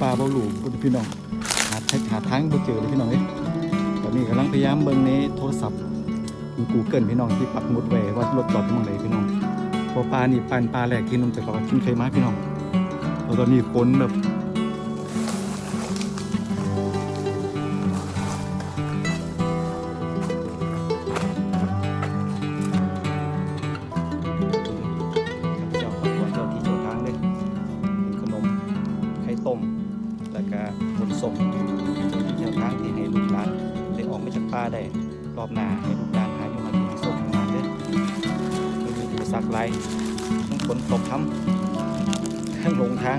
ปลาเบาหลูพี่น้องหาทหาทางบ่เจอเลยพี่น้องเอ้ยตอนนี้กำลังพยายามเบิ่งในโทรศัพท์กูเกิลพี่น้องที่ปักหมุดไว้ว่ารถจอดตรงไหนพี่น้องพอปลานี่ปันปลาแรกที่นุ่มจากเราขึ้นเคยมาพี่น้องตอนนี้ฝนแบบ ส่งเจ้าที่เจ้างที่ให้ลูกหลานได้ออกมาจากป่าได้รอบหน้าให้ลูกหลานหาอยู่มาที่ส่งงานเด้อไม่มีอุปสรรคไรทั้งฝนตกทั้งทั้งลงทาง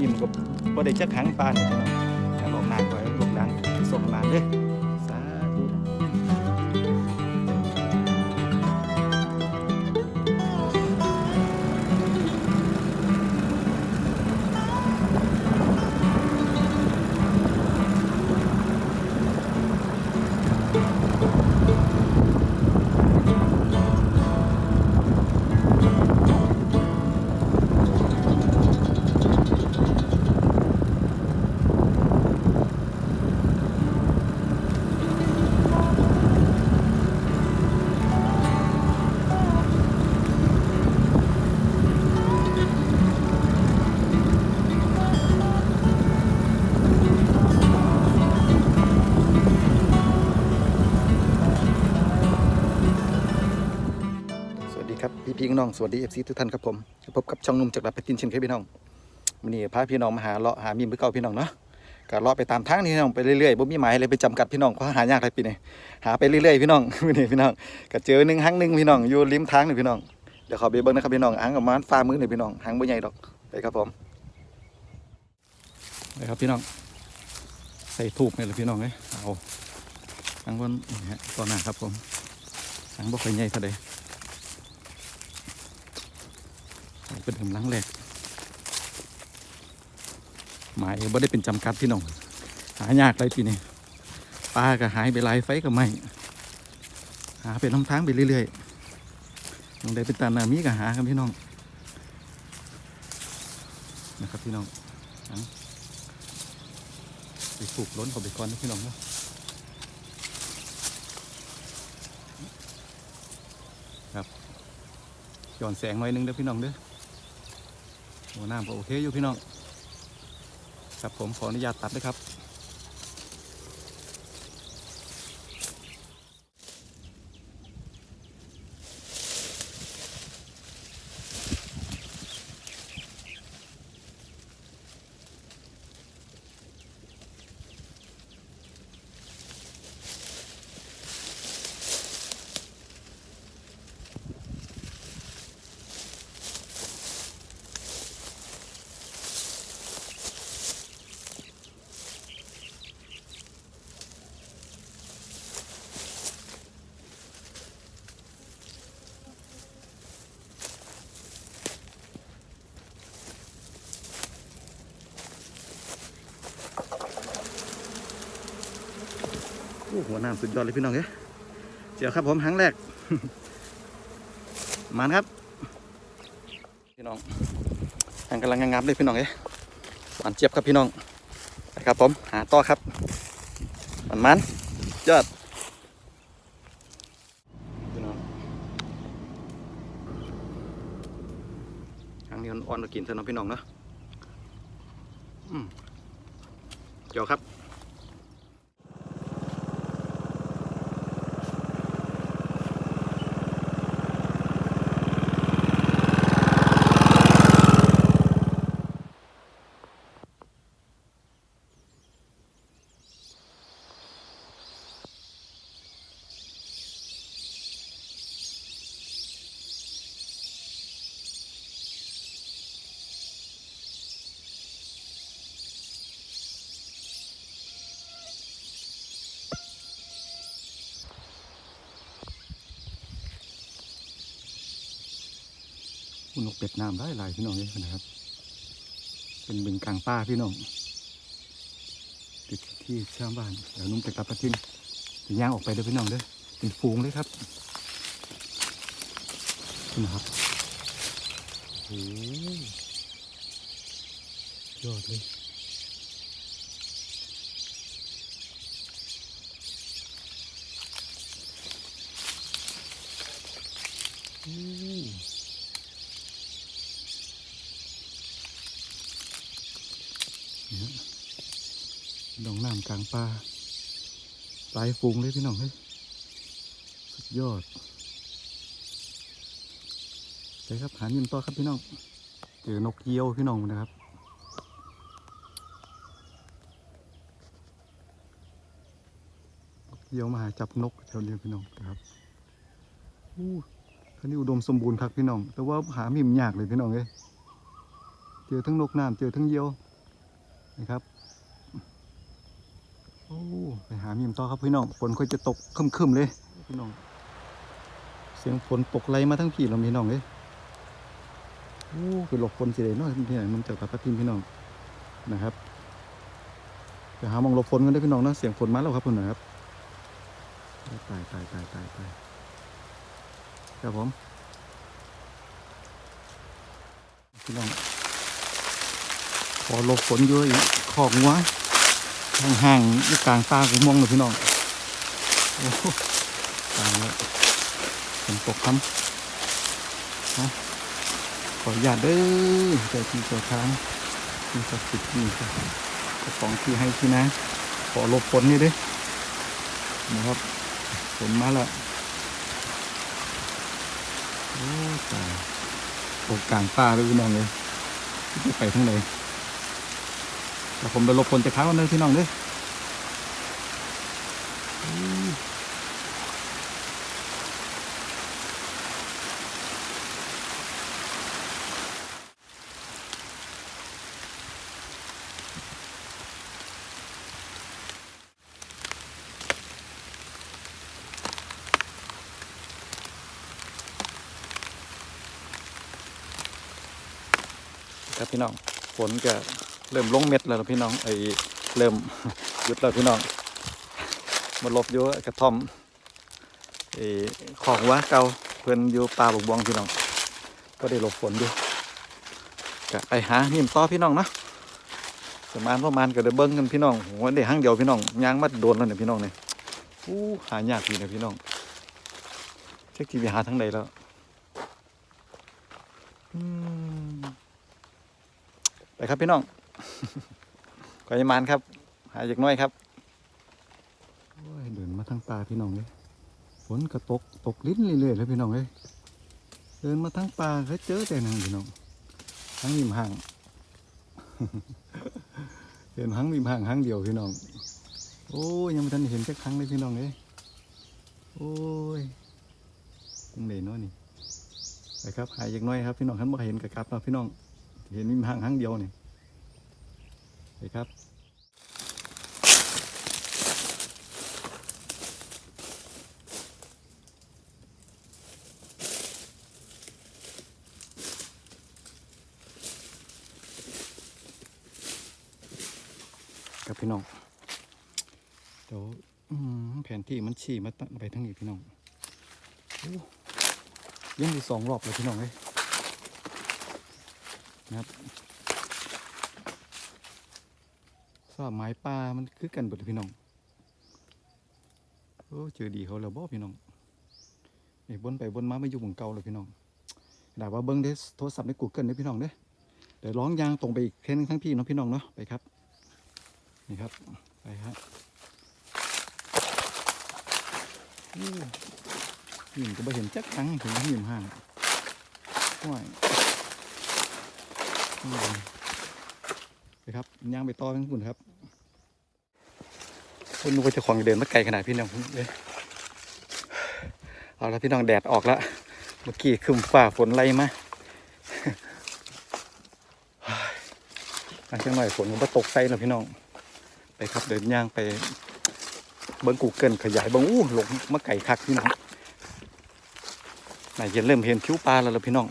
ยิ้มกับบ่ได้จักขังป่าเนี่พี่น้องแต่รอบหน้าก็ให้ลูกหลานส่งงานเด้อ พี่น้อง สวัสดีเอฟซีทุกท่านครับผมพบกับช่องนุ่มจากดับไปกินเช่นเคยพี่น้องวันนี้พาพี่น้องมาหาเลาะหามีมเพื่อเก่าพี่น้องเนาะก็เลาะไปตามทางนี่พี่น้องไปเรื่อยๆบ่มีหมายอะไรไปจำกัดพี่น้องเพราะหายากอะไรปีนี้หาไปเรื่อยๆพี่น้องวันนี้พี่น้องก็เจอหนึ่งหางหนึ่งพี่น้องอยู่ริมทางนี่พี่น้องเดี๋ยวขอไปเบิ้งนะครับพี่น้องหางกับมันฟ้ามือนี่พี่น้องหางบ่ใหญ่ดอกไปครับผมไปครับพี่น้อง ใส่ทูบนี่เลยพี่น้องเอ้ยเอาหางบนนี่ฮะตอนหน้าครับผมหางบ่ค่อยใหญ่เท่าใด เป็นกำลังแรกหมายบ่ได้เป็นจำกัดพี่น้อง หายากเลยปีนี้ปลาก็หายไปหลายไฟก็ไม่หาไปน้ำทางไปเรื่อยๆตรงใดเป็นตานามีก็หาครับพี่น้องนะครับพี่น้องไปปลูกล้นเขาไปก่อนนะพี่น้องเนาะครับย้อนแสงหน่อยนึงเด้อพี่น้องเด้อ หัวหน้ำก็โอเคอยู่พี่น้อง ครับผมขออนุญาตตัดเลยครับ อ้หัวน้ำสุดยอดเลยพี่น้องเอ้เจียวครับผมหางแรก มานครับ พี่น้องหางกำลังงามเลยพี่น้องเอ้หวานเจี๊ยบครับพี่น้องไปครับผมหาต่อครับมันมันยอดพี่น้องหางนี้อ่อนๆกินเถอะเนาะพี่น้องเนาะเจียวครับุนกเป็ดน้ำได้หลายพี่น้องเลยนะครับ เป็นบึงกลางป้าพี่น้องติดที่ชาวบ้านเดี๋ยวนุ่มจะกลับมาทิ้งย่างออกไปเลยพี่น้องเลยเป็นฟูงเลยครับนะครับโอ้ยอดเลยอื ดองน้ำกลางป่าปลายฟูงเลยพี่น้องเฮ้ยสุดยอดไปครับหาเงินต่อครับพี่น้องเจอนกเยี่ยวพี่น้องนะครับนกเยี่ยวมาหาจับนกแถวนี้พี่น้องนะครับอู้คันนี้อุดมสมบูรณ์ครับพี่น้อง แต่ว่าหามิมยากเลยพี่น้องเอ้ยเจอทั้งนกน้ำเจอทั้งเยี่ยวนะครับ โอ้ไปหามิมต่อครับพี่น้องฝนค่อยจะตกคึมๆเลยพี่น้อง เสียงฝนตกไหลมาทั้งพี่เราพี่น้องเอ้ยโอ้คือหลบฝนสิเลยเนาะที่ไหนมันเจอกับพัดทิมพี่น้องนะครับไปหามองหลบฝนกันได้พี่น้องนะเสียงฝนมาแล้วครับคุณนะครับตายตายตายตายตายครับผมพี่น้องพอหลบฝนเยอะอีกขอกงัว ห่างๆอยู่กลางตากูมองเลยพี่น้องโอ้โหตายแล้วฝนตกครับขออนุญาตเด้อเจ้าที่เจ้าทางมีศักดิ์สิทธิ์นี่ครับเจ้าของที่ให้ที่นะ ขอหลบฝนนี่ด้อนะครับฝนมาแล้วโอ้ตายตกกลางป่าเลยพี่น้องเลยจะไปทั้งไหน แต่ผมไปลบฝนจะค้างวันนึงพี่น้องเด้ออู้ครับพี่น้องฝนก็ เริ่มลงเม็ดแล้วพี่น้องไอ้เริ่มหยุดแล้วพี่น้องมาลบอยู่กระท่อมไอ้ของว่าเก่าเพื่อนอยู่ป่าบกบวงพี่น้อง ก็ได้หลบฝนอยู่ก็ไปหาหิมต่อพี่น้องนะประมาณประมาณก็ได้เบิ้งกันพี่น้องโหได้ห้างเดียวพี่น้องยางมัดโดนแล้วเนี่ยพี่น้องเนี่ยอู้หายากดีนะพี่น้องเช็คทีไปหาทั้งใดแล้วไปครับพี่น้อง กอยมานครับ หายจากน้อยครับโอ้ยเดินมาทางป่าพี่น้องเลยฝนก็ตกตกลิ้นเรื่อยๆเลยพี่น้องเลยเดินมาทางป่าก็เจอแต่นางพี่น้องทั้งริมห่างเห็นทั้งริมห่างทั้งเดียวพี่น้อง โอ้ยยังไม่ทันเห็นสักครั้งเลยพี่น้องเลยโอ้ยตรงไหนเนาะนี่ไปครับหายจากน้อยครับพี่น้องท่านบ่เห็นกับครับเนาพี่น้อง เห็นมีห่างห้งเดียวเนี่ย ไปครับครับพี่น้องเดี๋ยวแผนที่มันชี้มาตั้งไปทั้งนี้พี่น้องยังมีสองรอบเลยพี่น้องเลยนะครับ สาไม้ปลามันคือกันบดเลยพี่น้องโอ้เจอดีเขาแล้วบ่พี่น้องไอ้บนไปบนมาไม่อยู่หมุงเก่าเลยพี่น้องแต่ว่าเบิ้งได้โทรศัพท์ในกูเกิลเด้พี่น้องเด้เดี๋ยวร้องยางตรงไปอีกแค่นึงทั้งพี่เนาะพี่น้องเนาะไปครับ นี่ครับไปฮะหิมก็ไปเห็นจักครั้งถึงหิมห่างว้าย อืมไปครับย่างไปต่อทั้งคุณครับคุณนึกว่าจะของเดินมาไกลขนาดพี่น้องเลยเอาละพี่น้องแดดออกแล้วเมื่อกี้คึมฝ่าฝนไล่มาอันเชียงหน่อยฝนมันก็ตกใส่แล้วพี่น้อง ไปครับเดินย่างไป เบิ้งกูเกิลขยายบิ้งอู้หลงมาไก่คักพี่น้องนายเย็นเริ่มเห็นคิ้วปลาแล้วล่ะพี่น้อง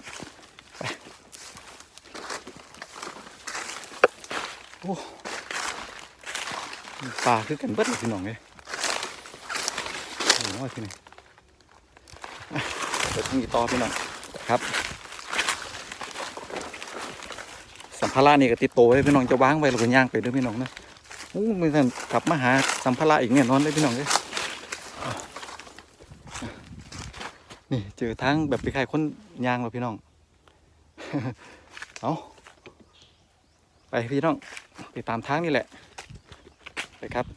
ปลาคือกันเบิดเลยพี่น้องเลยโอ้โหที่นอ่เดี๋ยวทางนี้ต่อพี่น้องครับ สัมภาระนี่ก็ติดโตวไว้พี่น้องจะวางไว้แล้วก็ย่างไปด้วยพี่น้องนะโอ้ไม่ทันกลับมาหาสัมภาระอีกเนี่ยนอนเลยพี่น้องเลยนี่เจอทางแบบไปขายคนยางแล้วพี่น้อง เอาไปพี่น้องไปตามทางนี่แหละ ไปครับ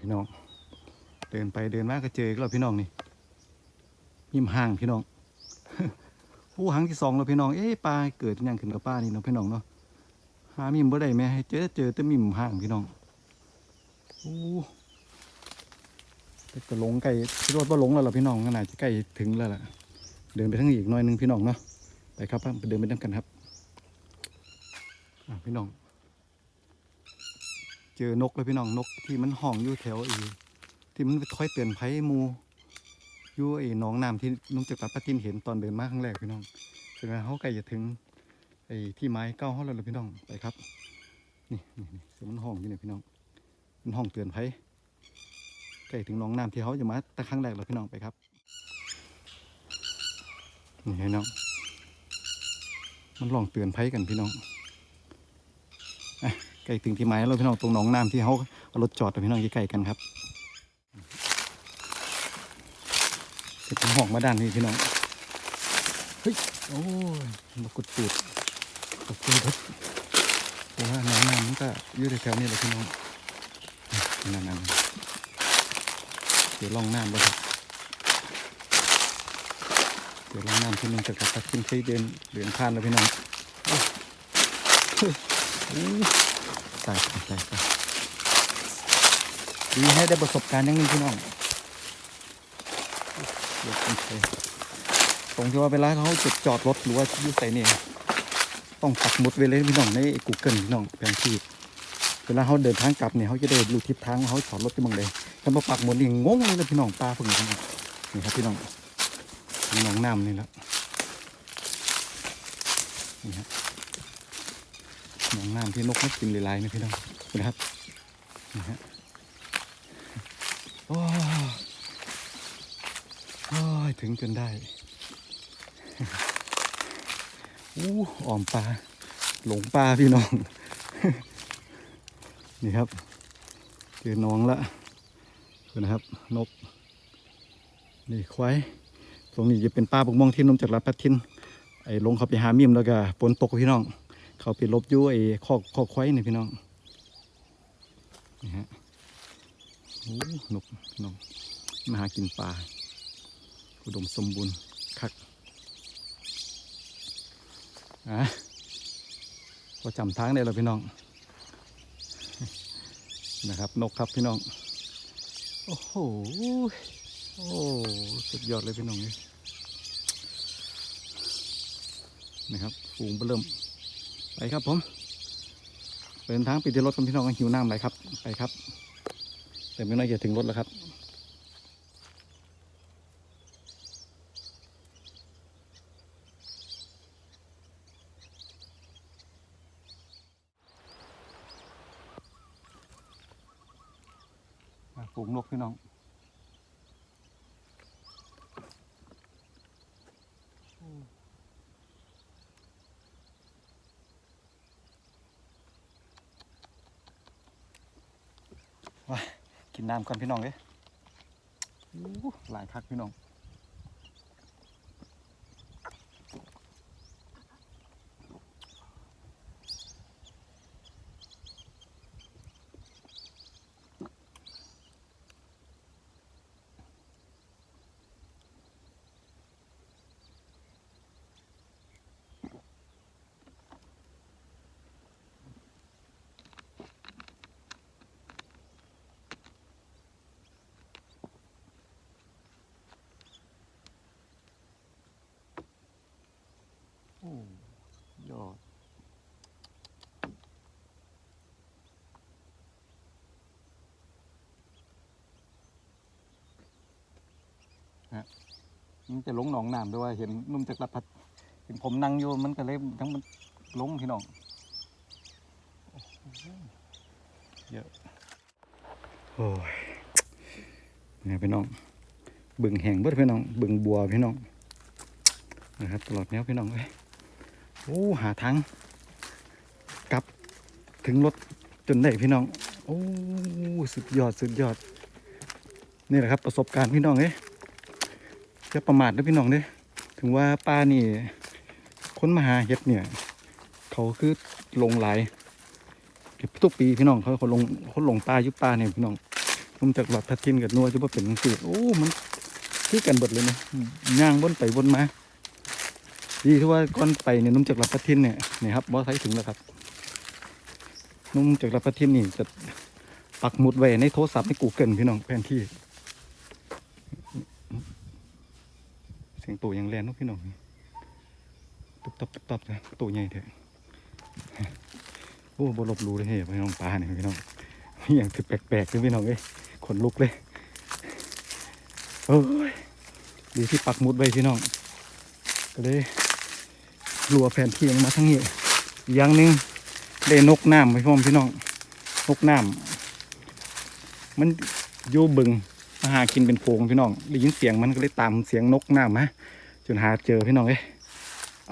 พี่น้อง เดินไปเดินมาก็เจออีกแล้วพี่น้องนี่ยิ้มห่างพี่น้องผู้หางที่สองแล้วพี่น้องเอ๊ะปลาเกิดอิหยังขึ้นกับป้านี่เนาะพี่น้องเนาะหามิมบ่ได้แม่ให้เจอเจอแต่มิมห่างพี่น้อง โอ้แต่ก็หลงไก่คิดว่าหลงแล้วล่ะพี่น้องขนาดจะใกล้ถึงแล้วล่ะ เดินไปทางอีกหน่อยนึงพี่น้องเนาะไปครับไปเดินไปด้วยกันครับพี่น้อง เจอนกแล้วพี่น้องนกที่มันห้องอยู่แถวอีที่มันคอยเตือนภัยมูอยู่ไอ้หนองน้ำที่นุ่งจากรปาตินเห็นตอนเดินมาครั้งแรกพี่น้องแสดงว่าเขาใกล้จะถึงไอ้ที่ไม้เก้าห้องแล้วล่ะพี่น้องไปครับ นี่นี่นี่มันห้องอยู่เนี่ยพี่น้อง มันห้องเตือนภัยใกล้ถึงหนองน้ำที่เขาจะมาแต่ครั้งแรกแล้วพี่น้องไปครับนี่พี่น้องมันลองเตือนภัยกันพี่น้องใกล้ถึงที่ไม้แล้วพี่น้องตรงหนองน้ำที่เขาเอารถจอดแล้วพี่น้องใกล้ๆกันครับเสร็จห้องมาด้านนี้พี่น้องเฮ้ยโอ้ยมากดตูดขอบคุณครับเพราะว่าน้ำน้ำมันก็อยู่แถวๆนี้แหละพี่น้อง นั่นนั่นเดี๋ยวลองน้ำเลยครับเดี๋ยวลองน้ำที่มันจะกระตักขึ้นเคยเดินเดินผ่านแล้วพี่น้องตายตายตายดีให้ได้ประสบการณ์อย่างนึงพี่น้องตรงที่ว่าเวลาเขาจุดจอดรถหรือว่ายุ่ใส่เนี่ยต้องปักหมุดไว้เลยพี่น้องใน Google พี่น้องแผนที่ วลาเขาเดินทางกลับเนี่ยเขาจะได้รู้ทิศทางเขาจอดรถที่มองใดถ้ามาปักหมุดนี่งงเลยนะพี่น้องปลาพวกนี้นี่ครับพี่น้องนี่น้องน้ำนี่แหละนี่ครับน้องน้ำที่นกมันกินหลายๆนะพี่น้องนะครับนี่ฮะโอ้โอ้ยถึงจนได้อู้อ่อมปลาหลงปลาพี่น้อง นี่ครับเจอน้องละดูนะครับนกนี่ควายตรงนี้จะเป็นปลาบกมองที่นมจากรับพัดทิน ไอ้ลงเขาไปหามิมแล้วก็ฝนตกพี่น้อง เขาไปลบยู่ไอ้คอกคอกควายนี่พี่น้องนี่ฮะโอ้นกน้องมาหากินปลาอุดมสมบูรณ์คักอะพอจำทางได้แล้วพี่น้อง นะครับนกครับพี่น้อง โอ้โห โอ้สุดยอดเลยพี่น้องนี่นะครับฝูงเบอเริ่ม ไปครับผมเดินทางไปที่รถกันพี่น้องกันหิวน้ำไหลครับ ไปครับ แต่ไม่น่าจะถึงรถแล้วครับ อะฝูงนก พี่น้องว้ากินน้ำก่อนพี่น้องเลยหลายคักพี่น้อง โอ้ยอดฮะมันจะลงหนองน้ำด้วย เห็นนุ่มจากรพัดเห็นผมนั่งอยู่มันก็เลยทั้งมันลงพี่น้องเยอะโอ้ยนี่พี่น้องบึงแห่งเบิดพี่น้องบึงบัวพี่น้องนะครับตลอดแนวพี่น้องเอ้ย โอ้หาทางกลับถึงรถจนได้พี่น้อง โอ้สุดยอดสุดยอด นี่แหละครับประสบการณ์พี่น้องเอ้ยจะประมาทนะพี่น้องเด้ถึงว่าป้านี่ค้นมาหาเห็ดเนี่ย เขาคือลงหลายทุกปีพี่น้องเขาเขาลงเขาลงปลายุปลาเนี่ยพี่น้องผมจากหลอดทัดทินกับนัวจะว่าเป็นสีโอ้มันคือกันเบิดเลยนะย่างบนไปบนมา ดีที่ว่าก่อนไปเนี่ยนุ่มจากลับพัดทินเนี่ยนี่ครับบอสไซถึงแล้วครับ นุ่มจากลับพัดทินนี่จะปักหมุดไว้ในโทรศัพท์ในกูเกิลพี่น้องแผนที่ เสียงตู่ยังแรงเนกพี่น้องตุ๊บตับตุ๊บตับนะตู่ใหญ่เถอะโอ้บลบรู้เลยเฮ้ยพี่น้องปลาเนี่ยพี่น้องมีอย่างคือแปลกๆเลยพี่น้องเอ้ยขนลุกเลยโอ้ยดีที่ปักหมุดไว้พี่น้องก็เลย รัวแผนที่มันมาทั้งนี้อย่างนึงได้นกน้ำไปพร้อมพี่น้องนกน้ำมันอยู่บึงมาหากินเป็นโพงพี่น้องได้ยินเสียงมันก็เลยตามเสียงนกน้ำมาจนหาเจอพี่น้องเอ้ย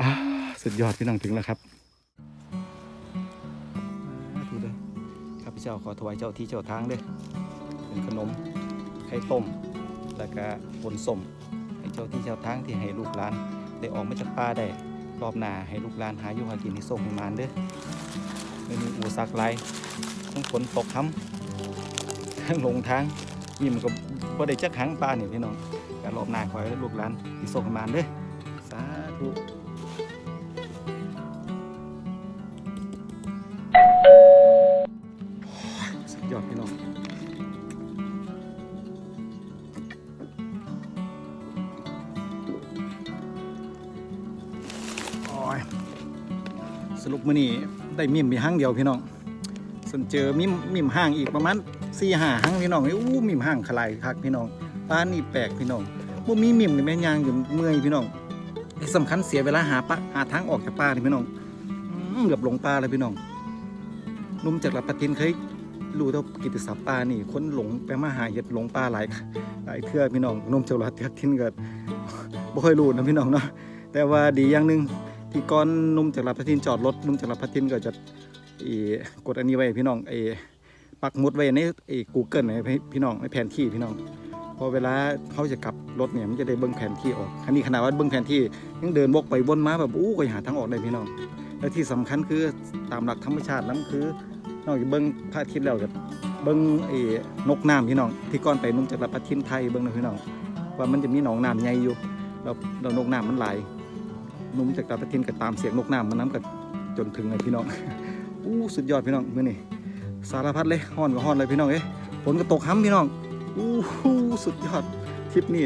อ่าสุดยอดพี่น้องถึงแล้วครับดูเลยข้าพเจ้าขอถวายเจ้าที่เจ้าทางเด้อเป็นขนมไข่ต้ม แล้วก็ผลส้มให้เจ้าที่เจ้าทางที่ให้ลูกหลาน ได้ออกมาจากป่าได้ รอบหน้าให้ลูกหลานหาอยู่หากินที่ส่งให้มานเด้อไม่มีอุปสรรคหลายทั้งฝนตกค้ำทั้งหลงทางยิ้มก็บ่ได้จักหังปลาเนี่ยพี่น้องการอบหน้าขอให้ลูกหลานที่ส่งให้มานเด้อสาธุ รุปมื้อนี้ได้มิมมีห้างเดียวพี่น้องส่วนเจอมิมมิมห้างอีกประมาณสี่ห้าห้างพี่น้องอู้มิมห้างขลายคักพี่น้องป้านนี่แปลกพี่น้องบ่มีมิมนี่แม่ยางอยู่เมื่อยพี่น้องที่สำคัญเสียเวลาหาปะหาทางออกจากป่านี่พี่น้องเกือบหลงป่าเลยพี่น้องนุ่มจากลำปะทินเคยรู้แต่กิตติศัพท์ป่านี่คนหลงไปมาหาเห็ดหลงป่าหลายหลายเทื่อพี่น้องนุ่มจากลำปะทินเก็บ่ค่อยรู้นะพี่น้องเนาะแต่ว่าดีอย่างหนึง ที่ก่อนนุ่มจากลำปะทินจอดรถนุ่มจากลำปะทินก็จะกดอันนี้ไว้พี่น้องไอ้ปักหมุดไว้ในไอ้ Google ไว้พี่น้องในแผนที่พี่น้องพอเวลาเขาจะกลับรถเนี่ยมันจะได้เบิ้งแผนที่ออกอันนี้ขนาดว่าเบิ้งแผนที่ยังเดินวกไปวนมาแบบอู้ก็หาทางออกได้พี่น้อง และที่สำคัญคือตามหลักธรรมชาตินั้นคือนอกจากเบิ้งพระอาทิตย์แล้วกับเบิ้งไอ้นกน้ำพี่น้อง ที่ก่อนไปนุ่มจากรับประทินไทยเบิ้งนะพี่น้องว่ามันจะมีหนองน้ำใหญ่อยู่แล้วแล้วนกน้ำมันไหล นุ่มจากรับประทินก็ตามเสียงนกน้ำมันน้ำก็จนถึงเลยพี่น้องอู้สุดยอดพี่น้องเมื้อนี้สารพัดเลยฮ้อนก็ฮ้อนเลยพี่น้องเอ้ยฝนก็ตกห้ำพี่น้องอู้หูสุดยอดทริปนี้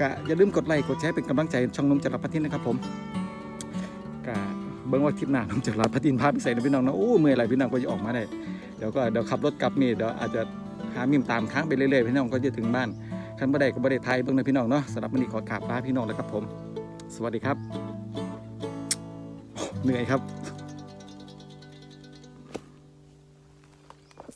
กะอย่าลืมกดไลค์กดแชร์เป็นกำลังใจช่องนมจักรพัทินนะครับผมกะเบิ่งว่าคลิปหน้านมจักรพัทินพาไปใส่นะพี่น้องนะอู้เมื่อยไรพี่น้องก็จะออกมาได้เดี๋ยวก็เดี๋ยวขับรถกลับนี่เดี๋ยวอาจจะหามิมตามค้างไปเรื่อยๆพี่น้องก็จะถึงบ้านคันบ่ได้ก็บ่ได้ไทยเบิ่งนะพี่น้องเนาะสำหรับมื้อนี้ขอกราบลาพี่น้องแล้วครับผม สวัสดีครับ เหนื่อยครับ